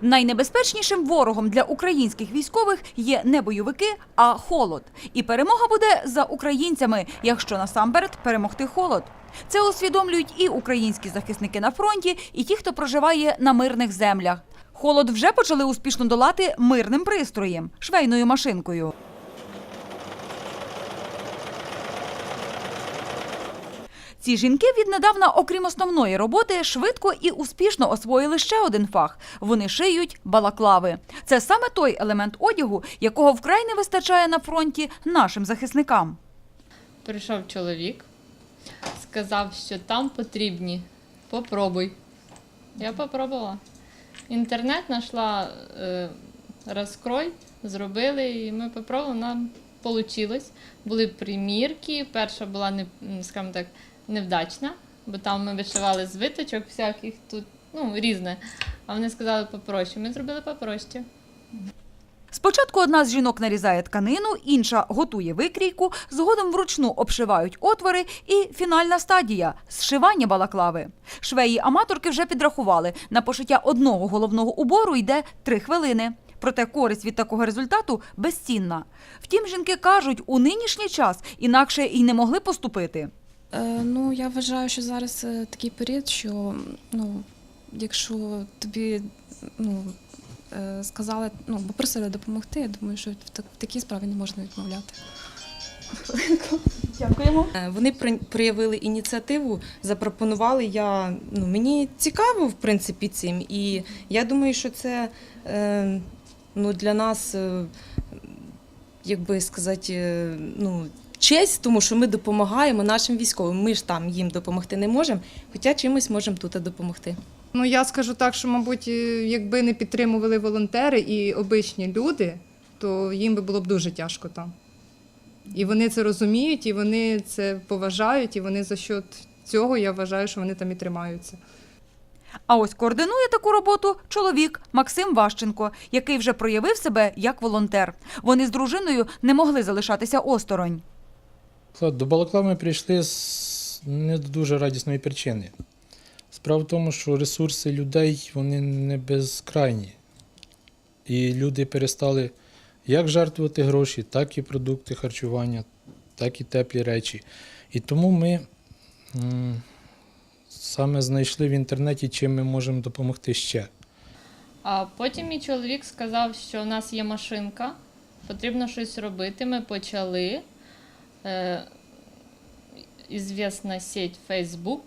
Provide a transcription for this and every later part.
Найнебезпечнішим ворогом для українських військових є не бойовики, а холод. І перемога буде за українцями, якщо насамперед перемогти холод. Це усвідомлюють і українські захисники на фронті, і ті, хто проживає на мирних землях. Холод вже почали успішно долати мирним пристроєм швейною машинкою. Ці жінки віднедавна, окрім основної роботи, швидко і успішно освоїли ще один фах. Вони шиють балаклави. Це саме той елемент одягу, якого вкрай не вистачає на фронті нашим захисникам. Прийшов чоловік, сказав, що там потрібні. Попробуй. Я попробувала. Інтернет знайшла е, розкрой, зробили, і ми попробували, нам вийшло. Були примірки. Перша була не, скажімо так, невдачна, бо там ми вишивали з виточок всяких тут, ну, різне. А вони сказали попроще. Ми зробили попроще. Спочатку одна з жінок нарізає тканину, інша готує викрійку, згодом вручну обшивають отвори і фінальна стадія зшивання балаклави. Швеї аматорки вже підрахували. На пошиття одного головного убору йде три хвилини. Проте користь від такого результату безцінна. Втім, жінки кажуть, у нинішній час інакше й не могли поступити. Е, ну, я вважаю, що зараз е, такий період, що ну, якщо тобі ну, е, сказали, ну, попросили допомогти, я думаю, що в, так- такій справі не можна відмовляти. Дякуємо. Вони проявили ініціативу, запропонували. Я ну мені цікаво в принципі цим, і я думаю, що це ну для нас, як би сказати, ну. Честь, тому що ми допомагаємо нашим військовим. Ми ж там їм допомогти не можемо, хоча чимось можемо тут допомогти. Ну я скажу так, що, мабуть, якби не підтримували волонтери і обичні люди, то їм би було б дуже тяжко там. І вони це розуміють, і вони це поважають, і вони за счет цього я вважаю, що вони там і тримаються. А ось координує таку роботу чоловік Максим Ващенко, який вже проявив себе як волонтер. Вони з дружиною не могли залишатися осторонь. До Балаклав ми прийшли з не дуже радісної причини. Справа в тому, що ресурси людей вони не безкрайні. І люди перестали як жертвувати гроші, так і продукти харчування, так і теплі речі. І тому ми саме знайшли в інтернеті, чим ми можемо допомогти ще. А потім мій чоловік сказав, що у нас є машинка, потрібно щось робити. Ми почали. Ізвісна сеть Facebook.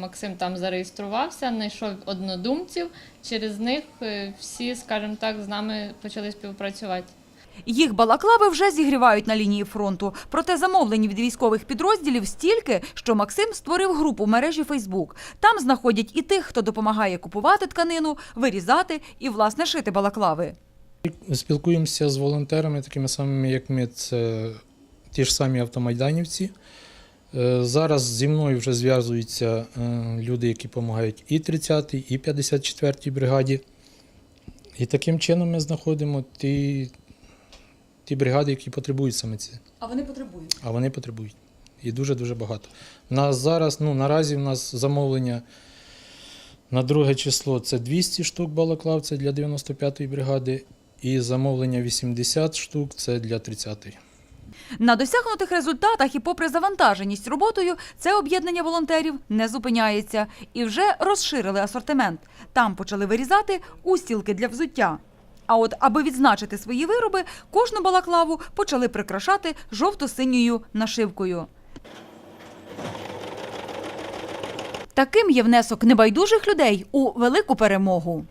Максим там зареєструвався, знайшов однодумців. Через них е, всі, скажімо так, з нами почали співпрацювати. Їх балаклави вже зігрівають на лінії фронту. Проте замовлень від військових підрозділів стільки, що Максим створив групу в мережі Фейсбук. Там знаходять і тих, хто допомагає купувати тканину, вирізати і власне шити балаклави. Спілкуємося з волонтерами, такими самими, як ми, це ті ж самі автомайданівці. Е, Зараз зі мною вже зв'язуються е, люди, які допомагають і 30-й, і 54-й бригаді. І таким чином ми знаходимо ті, ті бригади, які потребують саме це. А вони потребують. А вони потребують. І дуже-дуже багато. У нас зараз, ну, наразі в нас замовлення на друге число це 200 штук балаклав, це для 95-ї бригади, і замовлення 80 штук це для 30-ї. На досягнутих результатах і попри завантаженість роботою, це об'єднання волонтерів не зупиняється і вже розширили асортимент. Там почали вирізати устілки для взуття. А от, аби відзначити свої вироби, кожну балаклаву почали прикрашати жовто-синьою нашивкою. Таким є внесок небайдужих людей у велику перемогу.